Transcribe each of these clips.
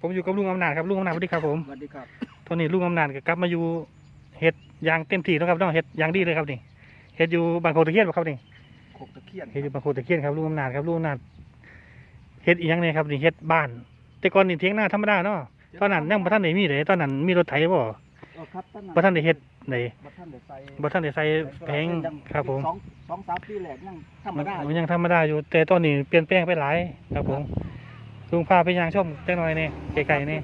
ผมอยู่กับลุงอำนาจครับลุงอำนาจสวัสดีครับผมสวัสดีครับตอนนี้ลุงอำนาจก็กลับมาอยู่เฮ็ดอยางเต็มที่แล้วครับเนาะเฮ็ดอยางดีเลยครับนี่เฮ็ดอยู่บางโคตะเคียนบ่ครับนี่โคกตะเคียนเฮ็ดอยู่บางโคตะเคียนครับลุงอำนาจครับลุงอำนาจเฮ็ดอีหยังเนี่ยครับนี่เฮ็ดบ้าน แต่ก่อนนี่เถียงนาธรรมดาเนาะตอนนั้นยังบ่ทันได้มีเลยตอนนั้นมีรถไถบ่เออครับท่านบ่ทันได้เฮ็ดได้บ่ท่านได้ใส่บ่ทันได้ใส่แผงครับผมสองสองสามปีแรกยังธรรมดามันยังธรรมดาอยู่แต่ตอนนี้เปลี่ยนแปลงไปหลายครับผม ลุงพาไปยางชมจักหน่อยนี่ไกลๆนี่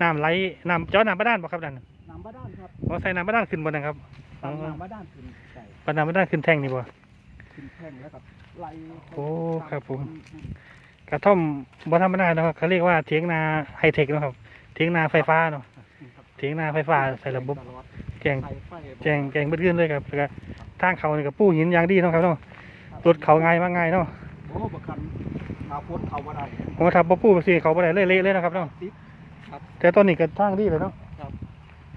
น้ำไหลน้ำเจ้าน้ำบาดาลบ่ครับนั่นน้ำบ้านครับบ่ใส่น้ำบาดาลขึ้นบ่นะครับตามน้ำบ้านขึ้นใส่ปานน้ำบาดาลขึ้นแท่งนี่บ่ขึ้นแท่งแล้วก็ไหลโอ้ครับผมกระท่อมบ่ธรรมดาเนาะเขาเรียกว่าเถียงนาไฮเทคเนาะครับเถียงนาไฟฟ้าเนาะเถียงนาไฟฟ้าใส่ระบบตลอดแกงไฟไฟแจงแกงเบิดขึ้นเลยครับแล้วก็ทางเขานี่ก็ปูหินอย่างดีเนาะครับเนาะรถเขาง่ายมากง่ายเนาะโอ้บักคันขาพ้นเขาบ่ได้ผมว่าถ้าบ่ปูสิเขาบ่ได้เละๆเลยนะครับเนาะติดครับ แต่ตอนนี้ก็ทางดีเลยเนาะครับ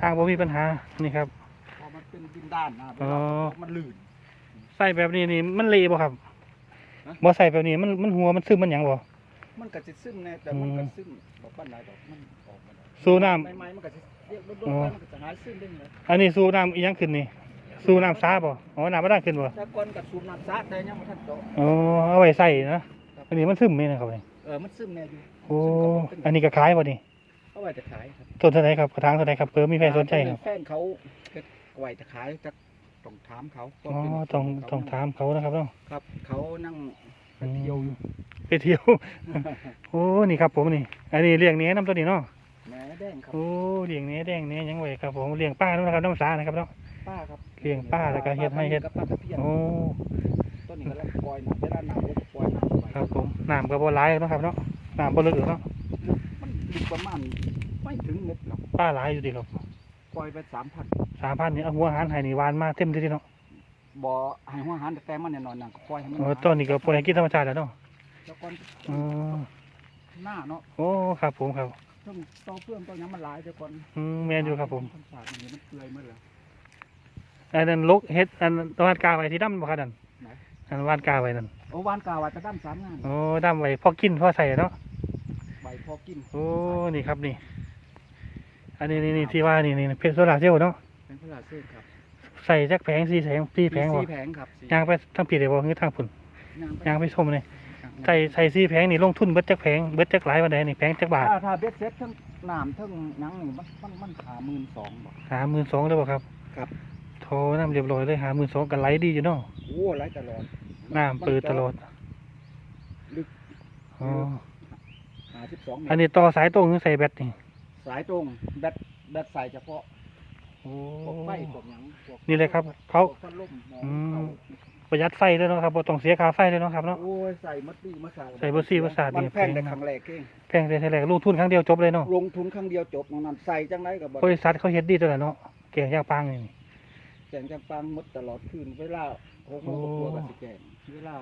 ทางบ่มีปัญหานี่ครับพอมันเป็นดินด้านนะเวอ๋อลามันลื่น ใส่แบบนี้นี่มันเละบ่ครับฮะ บ่ใส่แบบนี้มันมันหัวมันซึมมันหยังบ่ มันก็สิซึมแน่แต่มันอืมก็ซึมบ่ปานใดดอกมันออกมาได้สู้น้ำ ใหม่ๆมันก็สิเรียกรถๆอ๋อไปมันก็จะหายซึมได้เลยอันนี้สูบน้ำอีหยังขึ้นนี่สูบน้ำซาบ่อ๋อน้ำบาดาลขึ้นบ่ถ้าก่อนกับสูบน้ำซัดได้ยังบ่ทันโต อ๋อเอาไว้ใส่นะ อันนี้มันซึมไหมนะครับนี่เออมันซึมแน่อยู่โอ้ ซึมกับอันนี้ก็ขายบ่นี่เอาไว้จะขายครับต้นเท่าไหร่ครับกระถางเท่าไหร่ครับเพิ่มมีใครสนใจครับ แฟนเขาเฮ็ดเอาไว้จะขายจะต้องถามเขาอ๋อต้องต้องถามเขานะครับเนาะ ครับ เขานั่งไปเที่ยวอยู่ไปเที่ยว โอ้ นี่ครับผมนี่ อันนี้เลี้ยงเนี้ยน้ำตัวนี้เนาะ แหนแดงครับโอ้ เลี้ยงเนี้ยแดงเนี้ยยังไว้ครับผม เลี้ยงป้าด้วยนะครับน้ำสานะครับเนาะ ป้าครับเลี้ยงป้าแล้วก็เฮ็ดให้เฮ็ดกับป้าตะเพียนโอ้ ต้นนี้ก็แล้วปล่อยน้ำเวลาน้ำก็ปล่อยน้ำไว้ ครับผมน้ำก็บ่หลายเนาะครับเนาะน้ำบ่ลึกเนาะมันลึกประมาณไม่ถึงเม็ดหรอกป้าหลายอยู่ดีครับปล่อยไปสามพันสามพันนี่เอาหัวอาหารให้นี่หวานมาเต็มที่เนาะบ่ให้หัวอาหารแต่มันเนี่ยนอนนั่งก็ปล่อยให้มันโอ้ต้นนี้ก็ปล่อยให้กินธรรมชาติแล้วเนาะแล้วก่อนอ๋อหน้าเนาะโอ้ครับผมครับต้องต้องเพื่อนต้องหยังมันหลายเดี๋ยวก่อนอืมแม่นอยู่ครับผมนสาดนี่มันเปื่อยหมดเลยอันนั้นลกเฮ็ดอันตะวันกาไว้ที่ดำบ่ครับนั่นไหนอันวานกาไว้นั่น โอ้วานกาว่าจะด้ำสามงานโอ้ดำไว้พอกินพอใส่เนาะใบพอกินโอ้นี่ครับนี่ อันนี้นี่นี่ที่ว่านี่นี่เพชรโซลาร์เซลล์เนาะเป็นพลาเซ่ครับใส่จักแผงสี่แผงสี่แผงบ่สี่แผงครับสี่ยางไปทางผิดเลยบ่คือทางผุนย่างไปยางไปชมเลยใส่ใส่สี่แผงนี่ลงทุนเบิดจักแผงเบิดจักหลายวันใดนี่แผงจักบาทถ้าถ้าเบ็ดเซ็ตทั้งน้ำทั้งหยังนี่มันมันมันขาหมื่นสองบอกหาหมื่นสองเลยบ่ครับครับ โทรน้ำเรียบร้อยเลยหาหมื่นสองกันไหลดีอยู่เนาะโอ้ไหลตลอด น้ำเปิดตลอดลึกอ๋อหาสิบสองอันนี้ต่อสายตรงคือใส่แบตนี่สายตรงแบตแบตใส่เฉพาะโอ้ พวกไฟพวกหยังพวกนี่เลยครับเขาพวกพัดลมหมออืม เขาประหยัดไฟด้วยเนาะครับบ่ต้องเสียค่าไฟเลยเนาะครับเนาะ โอ้ยใส่มัดดีมัดสาใส่มัดซี่มัดสาดนี่มันแพง แต่ครั้งแรกเองแพงแต่ทีแรกลงทุนครั้งเดียวจบเลยเนาะลงทุนครั้งเดียวจบนั่นใส่จังไรกับบบริษัทเขาเฮ็ดดีตัวละเนาะแกงย่างปางนี่แจงจังปังหมดตลอดคืนเวลา หกโมงกว่ากับสิแจงเวลา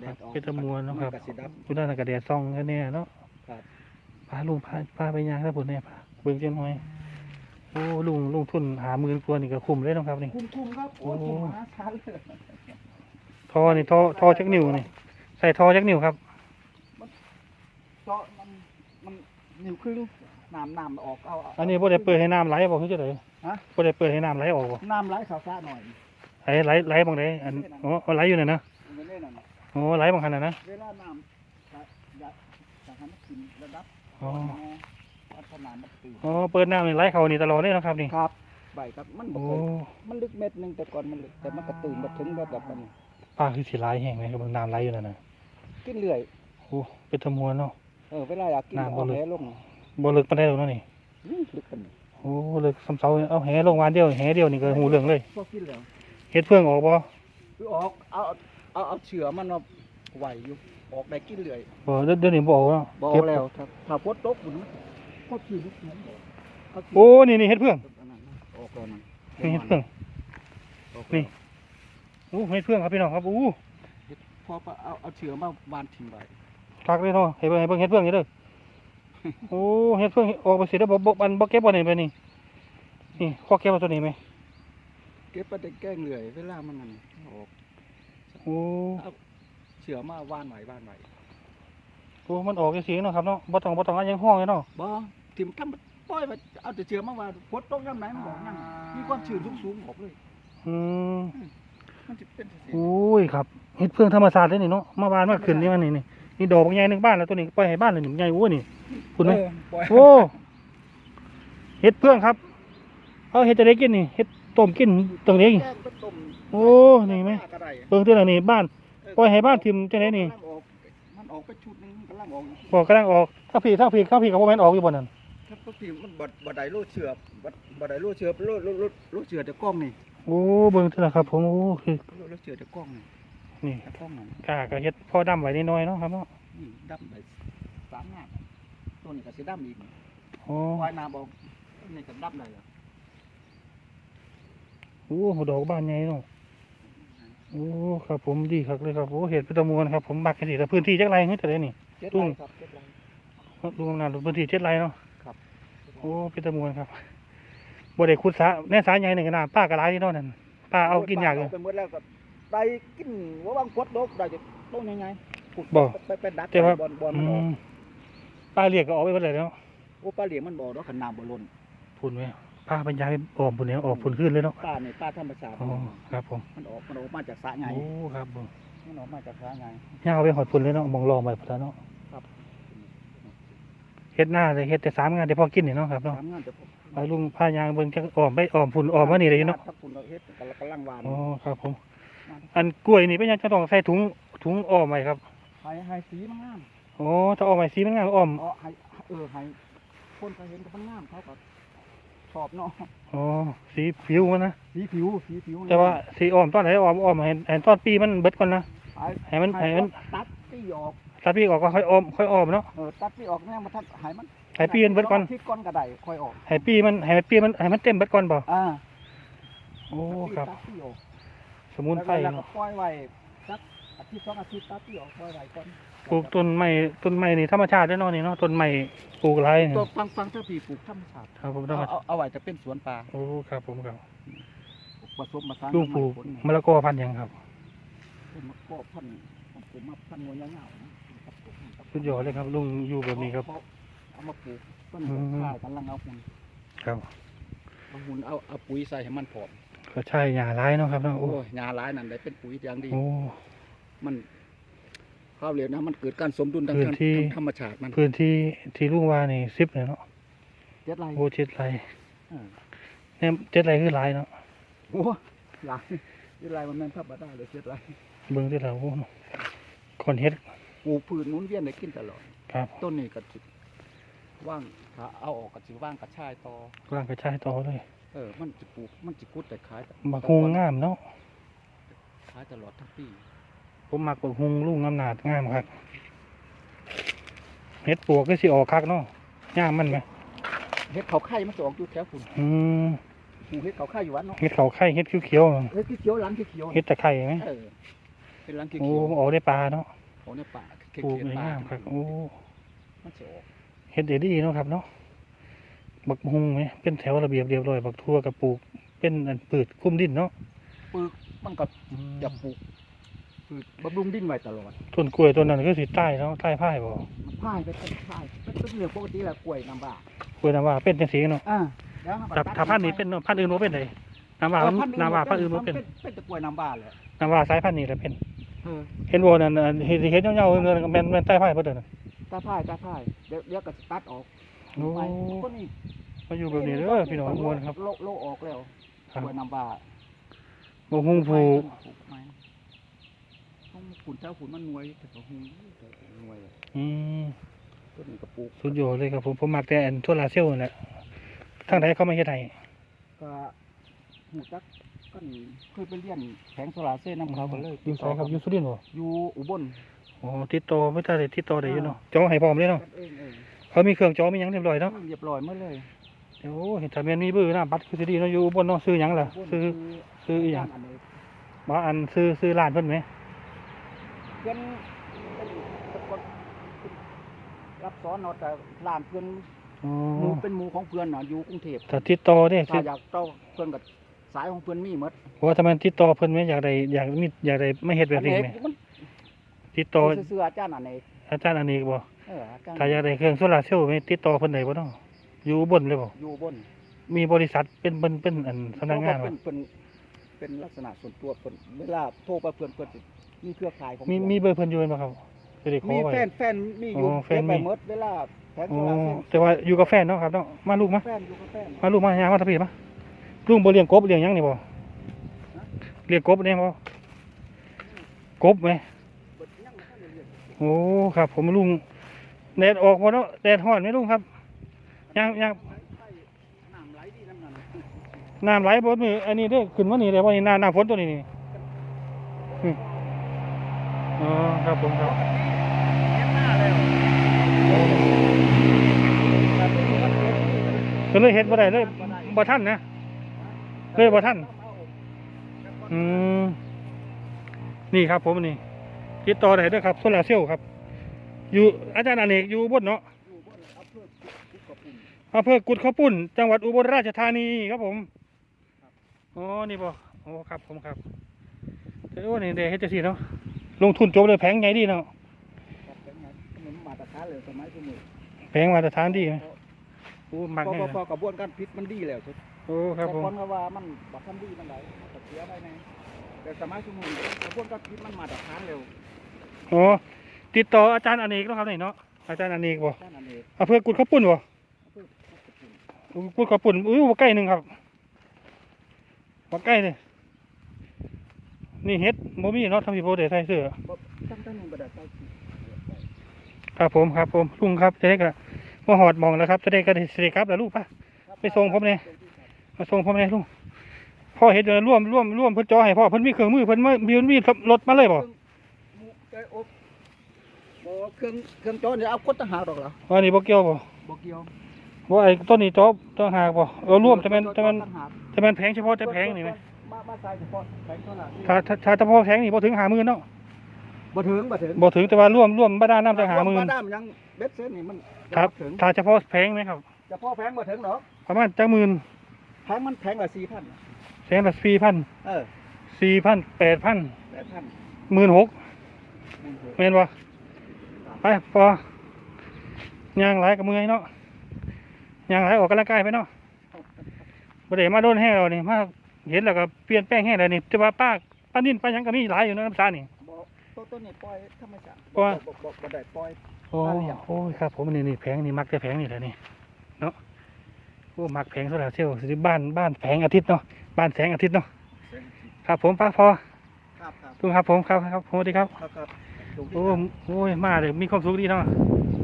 แดดออกเป็นตะมวนเนาะครับ มัก็สิดับอยู่ด้านนนกระเดียดซองแค่นี้เนาะครับ พาลุงพาพาไปยางถ้าผลเนี่ยพาเบิ่งจังหน่อย โอ้ลุงลุงทุนหาหมื่นกว่านี่ก็คุ้มเลยเนาะครับนี่ คุ้มคุ้มครับโอ้ยโอ้ คุ้มหาทานเลยทอนี่ทอทอจักนิ้วนี่ใส่ทอจักนิ้วครับ เจาะมันมันนิ้วครึ่งน้ำน้ำออกเอาเา อันนี้บ่ได้เปิดให้น้ำไหลบ่คือจังได๋ฮะ บ่ได้เปิดให้น้ำไหลออกบ่น้ำไหลขาวซ่าหน่อย ไหลไหลไหลบ่งไดอันอ๋ออ๋อไหลอยู่นั่นนะมันไม่ได้นั่นน่ะอ๋อไหลบ่งคั่นน่ะนะเวลาน้ำจะจะจะให้มันขึ้นระดับอ๋อพัฒนามันตื่นอ๋อเปิดน้ำนี่ไหลเข้านี่ตลอดเลยเนาะครับนี่ครับใบครับมันบ่โอ้เคยมันลึกเม็ดหนึงแต่ก่อนมันลึกแต่มันก็ตื่นมาถึงระดับมันปลาคือสิหลายแห้งเลยครับเบิ่งน้ำไหลอยู่นั่นน่ะกินเรื่อยโอ้เป็นตะมวนเนาะ เออเวลาอยากกินน้ำบ่เอาลึก แหลงบ่ลึกปานใดหรอกเนาะนี่อื้อลึกกันโอ้เลยสำเสาเอาแหลงวานเดียวแหเดียวนี่ก็หูเรื่องเลยพวกกินแล้ว เฮ็ดเพื่องออกบ่คือออกเอาเอาเอาเฉือมันมาไหวอยู่ออกได้กินเรื่อยบ่เดี๋ยวเดี๋ยวนี้บ่ออกเนาะบอเก็บแล้วถ้าถ้าฝนตกมันพอขี้ลุกนั้นเอาขี้โอ้นี่นี่เฮ็ดเพื่องอันนั้นนะออกแล้วนั่นนี่เฮ็ดเพื่องออกนี่แล้วโอ้เฮ็ดเพื่องครับพี่น้องครับโอ้พอเอาเอาเฉือมาวานทิ้งไว้คักเลยเนาะให้เบิ่งให้เบิ่งเฮ็ดเพื่องนี่เด้อโอ้เฮ็ดเพื่องออกไปสิได้อบ่บ่อันบ่เก็บบ่นี่ไปนี่นี่ขอเก็บเอาตัวนี้ไหม เก็บไปแต่แกล้งเรื่อยเวลามันนั่นออกโอ้เฉือมาวานไว้วานไว้โอ้มันออกจังซี่เนาะครับเนาะบ่ต้องบ่ต้องอันยังห้องเลยเนาะบ่ถิ่มทำปล่อยไว้เอาแต่เชื่อมาว่าฝนตกยามไหนมันบอกยังมีความชื้นสูงๆบอกเลยอืมมันจะเป็นจังซี่โอ้ยครับเฮ็ดเพื่องธรรมศาสตร์เลยนี่เนาะเมื่อวานเมื่อคืนนี่มันนี่นี่นี่ดอกบางใหญ่หนึ่งบ้านแล้วตัวนี้ปล่อยให้บ้านเลยหนึ่งใหญ่โอ้นี่คุณไหมเออปล่อยโอ้เฮ็ดเพื่องครับ เอาเฮ็ดจะได้กินนี่เฮ็ด ต้มกินตรงนี้แกงไปต้มโอ้นี่ไหมก็ได้เบิ่งเท่านี้บ้าน ปล่อยให้บ้านทิ่มจังได๋นี่ กำลังออกมันออกไปชุดหนึงกำลังออกอยู่บอกกำลังออกถ้าพี่ถ้าพี่ถ้าพี่กับพ่อแม่นออกอยู่บนนั้นถ้าพวกที่มันบัดบัดไดโลดเชือบบัดบัดไดโลดเชือบโลดโลดโลดโลดเชือบแต่กล้องนี่โอ้เบิ่งเท่านั้นครับผมโอ้คือโลดโลดเชือบแต่กล้องนี่นี่แต่กล้องนั่นกล้าก็เฮ็ดพ่อดำไว้นิดหน่อยเนาะครับเนาะนี่ดำไปสามงานตัวนี้ก็สิดำอีกโอ้ว่ายน้ำออกตัวนี่ก็ดำได้เหรอ โอ้ดอกบ้านใหญ่เนาะโอ้ครับผมดีครับเลยครับโอ้เห็ดเป็นตะมวนครับผมมักกันสิแต่พื้นที่จักไรเฮ้ยแต่เดี๋ยวนี้เจ็ดตุ้ไร่งครับเจ็ดไร่รวมนาพื้นที่เจ็ดไรเนาะครับโอ้เป็นตะมวนครับบ่ได้ขุดสระแน่สาใหญ่หนึ่งก็น้ำป้ากระไรที่เนาะนั่นป้าเอากินยากเลยไปหมดแล้วก็ได้กินว่าบางกดดอกได้จะต้องยังไงบ่ไปไปดักแต่ว่าบอลบอลอืมันออกมป้าเรียกก็ออกไปหมดเลยเนาะโอ้ปลาเหลียงมันบ่อดอกขนาดบ่ล้นพุ่นไหม ป้าเป็นยายออมพุ่นเนี่ยออกพุ่นขึ้นเลยเนาะปลาในปลาธรรมชาติโอ้ครับผมมันออกมันออกมาจากสระไงโอ้ครับผมมันออกมาจากสระไงย่างเอาไปหอดพุ่นเลยเนาะมองรองไปพุ่นแล้วเนาะครับเฮ็ดหน้าเลยเฮ็ดแต่สามงานแต่พอกินนี่เนาะครับเนาะสามงานจะพบไปลุงพายางเบิ่งจักออมไปออมพุ่นออมมานี่เลยเนาะถ้าคุณเราเฮ็ดกำลังกำลังหวานอ๋อครับผมอันกล้วยนี่เป็นหยังจะต้องใส่ถุงถุงอ้อมไว้ครับให้ให้สีมันงามอ๋อถ้าอ้อมไว้สีมันงามอ้อมอ๋อให้เออให้คนเขาเห็นก็มันงามเขาก็ ชอบเนาะอ๋อสีผิวมันนะสีผิวสีผิวแต่ว่าสีอ้อมตอนไหนอ้อมอ้อมให้ให้ตอนปีมันเบิดก่อนนะให้ให้มันให้มันตัดที่ออกตัดปีออกก็ค่อยอ้อมค่อยอ้อมเนาะเออตัดที่ออกเนี่ยมาทัดให้มันให้ปีมันเบิดก่อนที่ก้อนกระไดค่อยออกให้ปีมันให้ปีมันให้มันเต็มเบิดก่อนบ่อ่าโอ้ครับตัดที่ออกสมุนไพรแล้วก็เนาะปล่อยไว้สักอาทิตย์สองอาทิตย์ตัดที่ออกปล่อยไว้ก่อน ปลูกต้นไม้ต้นไม้นี่ธรรมชาติได้อเนาะนี่เนาะต้นไม้ปลูกหลายนี่ตัวฟังฟังถ้าพี่ปลูกธรรมชาติครับผมต้องเอาเอาเอาไว้จะเป็นสวนป่าโอ้ครับผมครับผสมผสานลุงปลูกผลมะละกอพันธุ์หยังครับ เป็นมะกอกพันธุ์ผมมาพันธุ์งวยยาวๆนะสุดยอดเลยครับลุงอยู่แบบนี้ครับ เอามาปลูกต้นอืม ข้าวกำลังเอาหุ่นครับเอาหุ่นเอาเอาปุ๋ยใส่ให้มันผอมก็ใช่หญ้าหลายเนาะครับเนาะโอ้โอ้ยยาหลายนั่นได้เป็นปุ๋ยอย่างดี โอ้มัน ข้าวเหลียวนะมันเกิดการสมดุลทางพื้นที่ ทางธรรมชาติมันพื้นที่ที่ลุงว่านี่สิบเลยเนาะเจ็ดไรโอ้เจ็ดไรเออเนี่ยเจ็ดไรคือหลายเนาะโอ้หลายเจ็ดไรมันแม่นพับมาได้เลยเจ็ดไรเบิ่งที่เราโอ้คนเฮ็ดปลูกพืชหมุนเวียนได้กินตลอด ครับต้นนี้ก็สิว่างถ้าเอาออกก็สิว่างกระชายต่อ ร่างกระชายต่อเลยเออ มันจะปลูก มันจะกุดแต่ขายแต่บักฮุงงามเนาะขายตลอดทั้งปี ผมมักบักฮุงลุงงามนาดงามครับเฮ็ดปลวกก็สิออกคักเนาะงามมันไหมเฮ็ดเขาไข่มันจะออกอยู่แถวคุณอืมปลูกเฮ็ดเขาไข่อยู่วันเนาะเฮ็ดเขาไข่เฮ็ดเขียวๆเนาะเฮ็ดเขียวๆหลังเขียวๆเฮ็ดตะไคร้ไหมเออเป็นหลังเขียวโอ้ออกได้ปลาเนาะๆของในป่าเขีปลูกยวได้ๆป่างามครับโอ้มันจะออกเฮ็ดได้ดีเนาะครับเนาะบักฮุงไหมเป็นแถวระเบียบเรียบร้อยบักทั่วกับปลูกเป็นอันปืดคุ้มดินเนาะปลูกมันก็จะปลูก พืชบำรุงดินไว้ตลอดต้นกล้วยต้นนั้นก็สิใต้เนาะใต้พายบ่มันพายไปเป็นพายเป็นเป็นเรื่องปกติแหละกล้วยน้ำบ่ากล้วยน้ำว่าเป็นจังซี่เนาะอ่าแล้วเราก็ถ้าถ้าพันธุ์นี้เป็นเนาะพันธุ์อื่นบ่เป็นไดน้ำว่าเออมันธุ์น้ำว่าพันธุ์อื่นบ่เป็นเป็นแต่กล้วยน้ำบ่าแหละน้ำว่าสายพันธุ์นี้แหละเป็นเออเห็นบ่นั่นอันเห็นเห็นเงาๆเงินแม่นแม่นใต้พายบ่เด้อน่ะตาพายตาพายเดี๋ยวเดี๋ยวก็สิตัดออกโอ้ไปคนนี้มาอยู่แบบนี้เด้อพี่น้องมวลครับโลโลออกแล้วครับกล้วยน้ำบ่าบ่ฮุงผูกไม่ต้อง ขุนเจ้าขุนมันงวยแต่ก็หุงแต่ก็งวยอืมต้นนี้ก็ปลูกสุดยอดเลยครับผมผมมักแต่อันทั่วลาเซลนั่นแหละทางใดเขามาเฮ็ดให้ก็หูจักก็เคยไปเรียนแผงโซลาร์เซลล์น้ำเขาก็เลยอยู่ไสครับอยู่สุรินทร์บ่อยู่อุบลอ๋อติดต่อไม่ได้ติดต่อได้อยู่เนาะจองให้พร้อมเลยเนาะกันเองเองเขามีเครื่องจองมีหยังเรียบร้อยเนาะเรียบร้อยเมื่อเลยโอ้เห็นถ้าแม่นมีเบอร์หน้าบัตรคือสิดีเนาะอยู่อุบนเนาะซื้อหยังล่ะซื้อซื้ออีหยังนนี้บ่อันซื้อซื้อร้านเพิ่นไหมเพื่อนเป็นเป็นคนรับสอนเนาะแต่ร้านเพื่อนอ๋อหมูเป็นหมูของเพื่อนเนาะอยู่กรุงเทพถ้าติดต่อเด้ถ้าอยากเจ้าเพื่อนกับสายของเพื่อนมีหมดเพราะว่าถ้ามันติดต่อเพิ่นไหมอยากได้อยากมีอยากได้ไม่เฮ็ดแบบนี้ไหมมันติดต่อซื้อๆอาจารย์อันนี้อาจารย์อันนี้บ่เอออาจารย์ถ้าอยากได้เครื่องโซลาร์เซลล์ไหมติดต่อเพิ่นได้บ่เนาะอยู่บนเลยบ่อยู่บนมีบริษัทเป็นเป็นเป็นอันสำนักงานเพบ่ระว่เป็นเป็น เป็นลักษณะส่วนตัวเพิ่นเวลาโทรไปเพิ่นเพิ่นสิมีเครือข่ายของมีเพิ่นมีเบอร์เพิ่นอยู่บ่ครับจะได้ขอมีไว้ แฟนแฟนมีอยู่อ๋อแฟนเก็บไปมีหมดเวลาแผงอ๋โซอลาร์เซลล์แต่ว่าอยู่กับแฟนเนาะครับเนาะมาลูกมาแฟนอยู่กับแฟน มาลูกมายางมาทะพีมาลุงบ่เลี้ยงกบเลี้ยงหยังนี่บ่เลี้ยงกบเนี่ยบ่กบไหมเบิดยังบ่ทันได้เรียนโอ้ครับ ผมลุงแดดออกบ่เนาะแดดร้อนไหมลุงครับย่างย่างใส่ น้ำไหลดีน้ำนั้นน้ำไหลบ่มืออันนี้เด้ขึ้นมานี่เลยว่านี่น้าน้าฝนตัวนี้นี่อืมอ๋อครับผมครับเห็นหน้าแล้วแต่เป็นคนเก็บก็เลยเฮ็ดบ่ได้เลยบ่ทันนะเลยบ่ทันอืมนี่ครับผมนี่ติดต่อได้ด้อครับโซลาร์เซลล์ครับ อยู่อาจารย์อเนกอยู่บนเนาะ อยู่บนอำเภอกุดกระปุ่น อำเภอกุดข้าวปุ้น จังหวัดอุบลราชธานีครับผมอ๋อนี่บ่โอ้ครับผมครับแต่โอ้นี่เดี๋ยวเฮ็ดจังซี่เนาะลงทุนจบเลยแพงไงดีเนาะครับเป็นไงมันมาตรฐานเลยสมัยที่นี่แพงมาตรฐานดีไหมโอ้มักพอแน่พอพอกระบวนการพิษมันดีแล้วใช่โอ้ครับผมแต่คนก็ว่ามันบักทำดีมันไหนมันก็เสียได้ไงแต่สมัยสมุนกระบวนการพิษมันมาตรฐานเร็วโอ้ติดต่ออาจารย์อเนกเนาะครับนี่เนาะอาจารย์อเนกบ่แค่นั้นเองอำเภอกุดข้าวปุ้นบ่อำเภอ กุดกระปุ่นอุ้ยบ่ใกล้หนึ่งครับบ่ใกล้เลยนี่เฮ็ดบ่มีเนาะทำสิบ่ได้ใส่เสื้อครับผมครับผมลุงครับจะได้ก็มาหอดมองแล้วครับจะได้ก็ได้สิได้ครับแล้วลูกปะไปส่งผมเนี่ยมาส่งพ่อแม่ลุงพ่อเห็นเดินร่วมร่วมร่วมเพิ่นจอให้พ่อเพิ่นมีเครื่องมือเพิ่นมามีมีรถมาเลยบ่เครื่องเครื่องจอเนี่ยเอากดต่างหากหรอกเหรออันนี้บ่เกี่ยวบ่บ่เกี่ยว บ่ไอ้ต้นนี้จอต้องหากบ่เอาร่วมแต่มันแต่มันต่างหากแต่มันแพงเฉพาะแต่แพงนี่ไหมมามาใส่เฉพาะแพงเท่านั้นถ้าถ้าถ้าเฉพาะแพงนี่บ่ถึง50,000เนาะบ่ถึงบ่ถึงบ่ถึงแต่ว่าร่วมร่วมบ่ได้น้ำตั้งบ่50,000ด้ามยังเบ็ดเส้นนี่มันครับถึงถ้าเฉพาะแพงไหมครับเฉพาะแพงบ่ถึงหรอกประมาณจักหมื่นแพงมันแพงกว่า4,000แสนละ4,000เออ4,000 8,000 8,000 16,000แม่นบ่ไปพอย่างหลายกับมือเนาะ ย่างหลายออกกำลังกายไปเนาะบ่ได้มาโดนแห้งเรานี่มาเห็นแล้วก็เปลี่ยนแปลงแห้งแล้วนี่แต่ว่าป้าป้านิ่นป้าหยังก็มีหลายอยู่ในน้ำตาลนี่บ่ตัวตัวนี้ปล่อยธรรมชาติปล่อยบ่บ่บ่ได้ปล่อยโอ้ป้าเลี้ยงโอ้ยครับ ผมนี่นี่แผงนี่มักจะแผงนี่แหละนี่เนาะโอ้มักแผงโซลาร์เซลล์สิบ้านบ้านแผงอาทิตย์เนาะบ้านแสงอาทิตย์เนาะครับผมป้าพอครับครับลุงครับผมครับครับผมสวัสดีครับครับครับถูกที่โอ้ครับโอ้ยมาเลยมีความสุขดีเนาะค